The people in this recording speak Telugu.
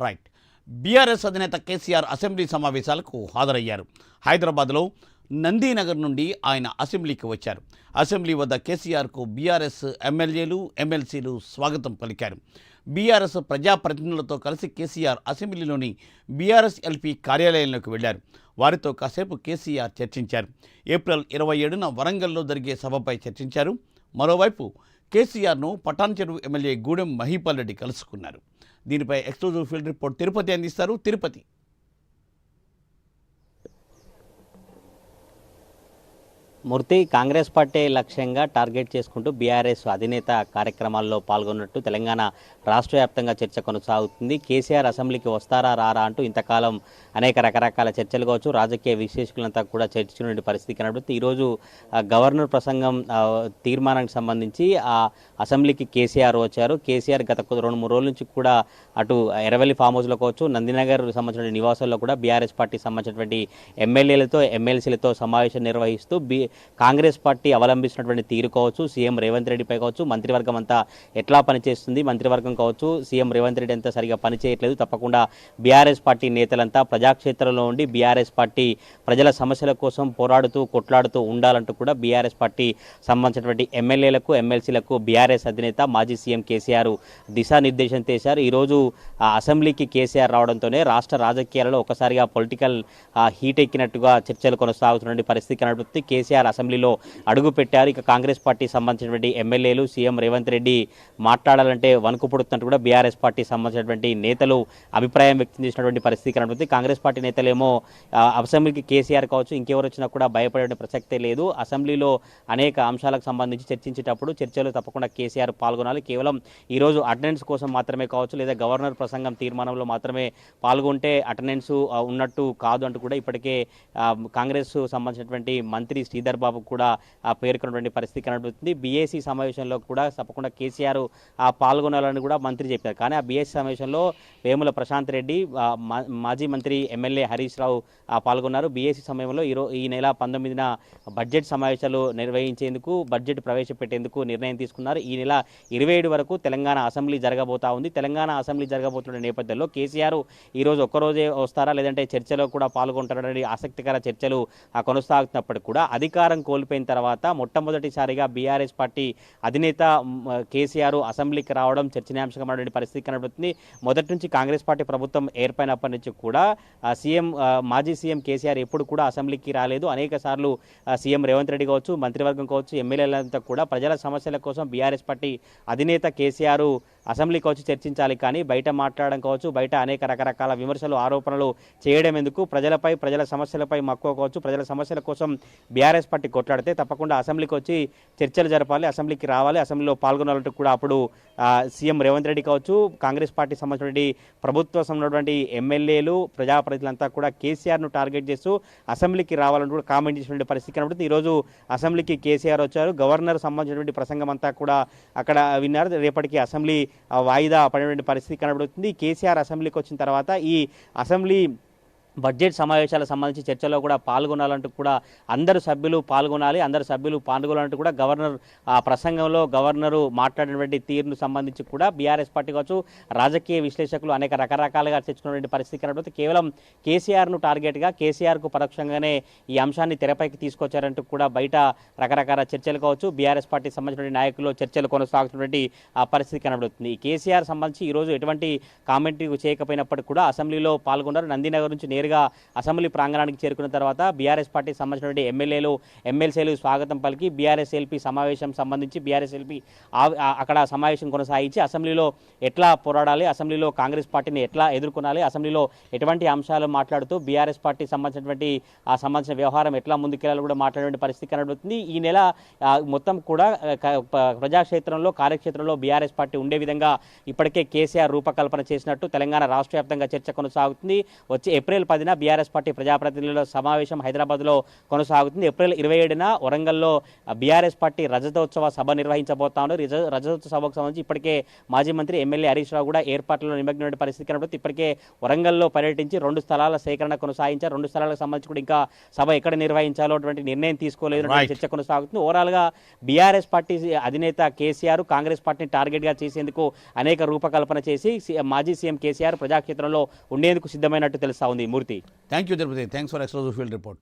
రైట్. బీఆర్ఎస్ అధినేత కేసీఆర్ అసెంబ్లీ సమావేశాలకు హాజరయ్యారు. హైదరాబాద్లో నందీనగర్ నుండి ఆయన అసెంబ్లీకి వచ్చారు. అసెంబ్లీ వద్ద కేసీఆర్కు బీఆర్ఎస్ ఎమ్మెల్యేలు ఎమ్మెల్సీలు స్వాగతం పలికారు. బీఆర్ఎస్ ప్రజాప్రతినిధులతో కలిసి కేసీఆర్ అసెంబ్లీలోని బీఆర్ఎస్ ఎల్పీ కార్యాలయంలోకి వెళ్ళారు. వారితో కాసేపు కేసీఆర్ చర్చించారు. ఏప్రిల్ ఇరవై ఏడున వరంగల్లో జరిగే సభపై చర్చించారు. మరోవైపు కేసీఆర్ను పటాన్ చెరువు ఎమ్మెల్యే గూడెం మహీపాల్ రెడ్డి కలుసుకున్నారు. దీనిపై ఎక్స్క్లూజివ్ ఫీల్డ్ రిపోర్ట్ తిరుపతి అందిస్తారు. తిరుపతి. మూర్తి కాంగ్రెస్ పార్టీ లక్ష్యంగా టార్గెట్ చేసుకుంటూ బీఆర్ఎస్ అధినేత కార్యక్రమాల్లో పాల్గొన్నట్టు తెలంగాణ రాష్ట్ర వ్యాప్తంగా చర్చ కొనసాగుతుంది. కేసీఆర్ అసెంబ్లీకి వస్తారా రారా అంటూ ఇంతకాలం అనేక రకరకాల చర్చలు కావచ్చు. రాజకీయ విశ్లేషకులంతా కూడా చర్చించిన పరిస్థితి కనబడుతుంది. ఈరోజు గవర్నర్ ప్రసంగం తీర్మానానికి సంబంధించి ఆ అసెంబ్లీకి కేసీఆర్ వచ్చారు. కేసీఆర్ గత కొద్ది రెండు మూడు రోజుల నుంచి కూడా అటు ఎర్రవెల్లి ఫామ్ హౌస్లో కావచ్చు నందినగర్ సంబంధించిన నివాసాల్లో కూడా బీఆర్ఎస్ పార్టీ సంబంధించినటువంటి ఎమ్మెల్యేలతో ఎమ్మెల్సీలతో సమావేశం నిర్వహిస్తూ బి కాంగ్రెస్ పార్టీ అవలంబిస్తున్నటువంటి తీరు కావచ్చు సీఎం రేవంత్ రెడ్డిపై కావచ్చు మంత్రివర్గం అంతా ఎట్లా పనిచేస్తుంది మంత్రివర్గం కావచ్చు సీఎం రేవంత్ రెడ్డి అంతా సరిగా పనిచేయట్లేదు. తప్పకుండా బీఆర్ఎస్ పార్టీ నేతలంతా ప్రజాక్షేత్రంలో ఉండి బీఆర్ఎస్ పార్టీ ప్రజల సమస్యల కోసం పోరాడుతూ కొట్లాడుతూ ఉండాలంటూ కూడా బీఆర్ఎస్ పార్టీ సంబంధించినటువంటి ఎమ్మెల్యేలకు ఎమ్మెల్సీలకు బీఆర్ఎస్ అధినేత మాజీ సీఎం కేసీఆర్ దిశానిర్దేశం చేశారు. ఈరోజు అసెంబ్లీకి కేసీఆర్ రావడంతోనే రాష్ట్ర రాజకీయాలలో ఒకసారిగా పొలిటికల్ హీట్ ఎక్కినట్టుగా చర్చలు కొనసాగుతున్న పరిస్థితి కనబడుతుంది. కేసీఆర్ అసెంబ్లీలో అడుగు పెట్టారు. ఇక కాంగ్రెస్ పార్టీ సంబంధించినటువంటి ఎమ్మెల్యేలు సీఎం రేవంత్ రెడ్డి మాట్లాడాలంటే వణుకు పుడుతున్నట్టు కూడా బీఆర్ఎస్ పార్టీ సంబంధించినటువంటి నేతలు అభిప్రాయం వ్యక్తం చేసినటువంటి పరిస్థితి కనబడుతుంది. కాంగ్రెస్ పార్టీ నేతలేమో అసెంబ్లీకి కేసీఆర్ కావచ్చు ఇంకెవరు వచ్చినా కూడా భయపడే ప్రసక్తే లేదు. అసెంబ్లీలో అనేక అంశాలకు సంబంధించి చర్చించేటప్పుడు చర్చలు తప్పకుండా కేసీఆర్ పాల్గొనాలి. కేవలం ఈరోజు అటెండెన్స్ కోసం మాత్రమే కావచ్చు లేదా గవర్నర్ ప్రసంగం తీర్మానంలో మాత్రమే పాల్గొంటే అటెండెన్స్ ఉన్నట్టు కాదు అంటూ కూడా ఇప్పటికే కాంగ్రెస్ సంబంధించినటువంటి మంత్రి శ్రీధర్ బాబు కూడా ఆ, పేర్కొన్నటువంటి పరిస్థితి కనబడుతుంది. బీఏసీ సమావేశంలో కూడా తప్పకుండా కేసీఆర్ ఆ, పాల్గొనాలని కూడా మంత్రి చెప్పారు. కానీ ఆ బీఏసీ సమావేశంలో వేముల ప్రశాంత్ రెడ్డి మా- మాజీ మంత్రి ఎమ్మెల్యే హరీష్ రావు పాల్గొన్నారు. బీఏసీ సమయంలో ఈరో ఈ నెల పంతొమ్మిదిన బడ్జెట్ సమావేశాలు నిర్వహించేందుకు బడ్జెట్ ప్రవేశపెట్టేందుకు నిర్ణయం తీసుకున్నారు. ఈ నెల ఇరవై ఏడు వరకు తెలంగాణ అసెంబ్లీ జరగబోతా ఉంది. తెలంగాణ అసెంబ్లీ జరగబోతున్న నేపథ్యంలో కేసీఆర్ ఈరోజు ఒక్కరోజే వస్తారా? లేదంటే చర్చలో కూడా పాల్గొంటారని ఆసక్తికర చర్చలు కొనసాగుతున్నప్పటికీ కూడా అధికార కోల్పోయిన తర్వాత మొట్టమొదటిసారిగా బీఆర్ఎస్ పార్టీ అధినేత కేసీఆర్ అసెంబ్లీకి రావడం చర్చనీయాంశకమైనటువంటి పరిస్థితి కనబడుతుంది. మొదటి నుంచి కాంగ్రెస్ పార్టీ ప్రభుత్వం ఏర్పడినప్పటి నుంచి కూడా సీఎం మాజీ సీఎం కేసీఆర్ ఎప్పుడు కూడా అసెంబ్లీకి రాలేదు. అనేక సార్లు సీఎం రేవంత్ రెడ్డి కావచ్చు మంత్రివర్గం కావచ్చు ఎమ్మెల్యేలంతా కూడా ప్రజల సమస్యల కోసం బీఆర్ఎస్ పార్టీ అధినేత కేసీఆర్ అసెంబ్లీకి వచ్చి చర్చించాలి. కానీ బయట మాట్లాడడం కావచ్చు బయట అనేక రకరకాల విమర్శలు ఆరోపణలు చేయడం ఎందుకు? ప్రజలపై ప్రజల సమస్యలపై మక్కువ కావచ్చు. ప్రజల సమస్యల కోసం బీఆర్ఎస్ పార్టీ కొట్లాడితే తప్పకుండా అసెంబ్లీకి వచ్చి చర్చలు జరపాలి అసెంబ్లీకి రావాలి. అసెంబ్లీలో పాల్గొనాలంటూ కూడా అప్పుడు సీఎం రేవంత్ రెడ్డి కావచ్చు కాంగ్రెస్ పార్టీ సంబంధించినటువంటి ప్రభుత్వ సంబంధించినటువంటి ఎమ్మెల్యేలు ప్రజాప్రతినిధులంతా కూడా కేసీఆర్ను టార్గెట్ చేస్తూ అసెంబ్లీకి రావాలని కూడా కామెంట్ చేసినటువంటి పరిస్థితి కనబడుతుంది. ఈరోజు అసెంబ్లీకి కేసీఆర్ వచ్చారు. గవర్నర్ సంబంధించినటువంటి ప్రసంగం అంతా కూడా అక్కడ విన్నారు. రేపటికి అసెంబ్లీ వాయిదా పడినటువంటి పరిస్థితి కనబడుతుంది. కేసీఆర్ అసెంబ్లీకి వచ్చిన తర్వాత ఈ అసెంబ్లీ బడ్జెట్ సమావేశాలకు సంబంధించి చర్చలో కూడా పాల్గొనాలంటూ కూడా అందరు సభ్యులు పాల్గొనాలి అందరు సభ్యులు పాల్గొనాలంటూ కూడా గవర్నర్ ఆ ప్రసంగంలో గవర్నరు మాట్లాడినటువంటి తీరును సంబంధించి కూడా బీఆర్ఎస్ పార్టీ కావచ్చు రాజకీయ విశ్లేషకులు అనేక రకరకాలుగా చర్చించుకున్నటువంటి పరిస్థితి కనబడుతుంది కేవలం కేసీఆర్ను టార్గెట్గా కేసీఆర్కు పరోక్షంగానే ఈ అంశాన్ని తెరపైకి తీసుకొచ్చారంటూ కూడా బయట రకరకాల చర్చలు కావచ్చు బీఆర్ఎస్ పార్టీకి సంబంధించిన నాయకులు చర్చలు కొనసాగుతున్నటువంటి ఆ పరిస్థితి కనబడుతుంది. కేసీఆర్ సంబంధించి ఈరోజు ఎటువంటి కామెంటరీ చేయకపోయినప్పటికీ కూడా అసెంబ్లీలో పాల్గొన్నారు. నందినగర్ నుంచి నేరుగా అసెంబ్లీ ప్రాంగణానికి చేరుకున్న తర్వాత బీఆర్ఎస్ పార్టీ సంబంధించినటువంటి ఎమ్మెల్యేలు ఎమ్మెల్సీలు స్వాగతం పలికి బీఆర్ఎస్ ఎల్పీ సమావేశం సంబంధించి బీఆర్ఎస్ ఎల్పీ అక్కడ సమావేశం కొనసాగించి అసెంబ్లీలో ఎట్లా పోరాడాలి అసెంబ్లీలో కాంగ్రెస్ పార్టీని ఎట్లా ఎదుర్కొనాలి అసెంబ్లీలో ఎటువంటి అంశాలు మాట్లాడుతూ బీఆర్ఎస్ పార్టీ సంబంధించినటువంటి ఆ సంబంధించిన వ్యవహారం ఎట్లా ముందుకెళ్ళాలి కూడా మాట్లాడే పరిస్థితి కనబడుతుంది. ఈ నెల మొత్తం కూడా ప్రజాక్షేత్రంలో కార్యక్షేత్రంలో బీఆర్ఎస్ పార్టీ ఉండే విధంగా ఇప్పటికే కేసీఆర్ రూపకల్పన చేసినట్టు తెలంగాణ రాష్ట్ర వ్యాప్తంగా చర్చ కొనసాగుతుంది. వచ్చే ఏప్రిల్ పదిన బీఆర్ఎస్ పార్టీ ప్రజాప్రతినిధుల సమావేశం హైదరాబాద్లో కొనసాగుతుంది. ఏప్రిల్ ఇరవై ఏడున వరంగల్లో బీఆర్ఎస్ పార్టీ రజతోత్సవ సభ నిర్వహించబోతా ఉన్నారు రజ రజతోత్సవ సభకు సంబంధించి ఇప్పటికే మాజీ మంత్రి ఎమ్మెల్యే హరీష్ రావు కూడా ఏర్పాట్లలో నిమగ్నమైన పరిస్థితి కనబడుతుంది. ఇప్పటికే వరంగల్లో పర్యటించి రెండు స్థలాల సేకరణ కొనసాగించారు. రెండు స్థలాలకు సంబంధించి కూడా ఇంకా సభ ఎక్కడ నిర్వహించాలో అటువంటి నిర్ణయం తీసుకోలేదు. చర్చ కొనసాగుతుంది. ఓవరాల్గా బీఆర్ఎస్ పార్టీ అధినేత కేసీఆర్ కాంగ్రెస్ పార్టీని టార్గెట్గా చేసేందుకు అనేక రూపకల్పన చేసి మాజీ సీఎం కేసీఆర్ ప్రజాక్షేత్రంలో ఉండేందుకు సిద్ధమైనట్టు తెలుస్తా ఉంది. Thank you, Tirupati. Thanks for Extra Field Report.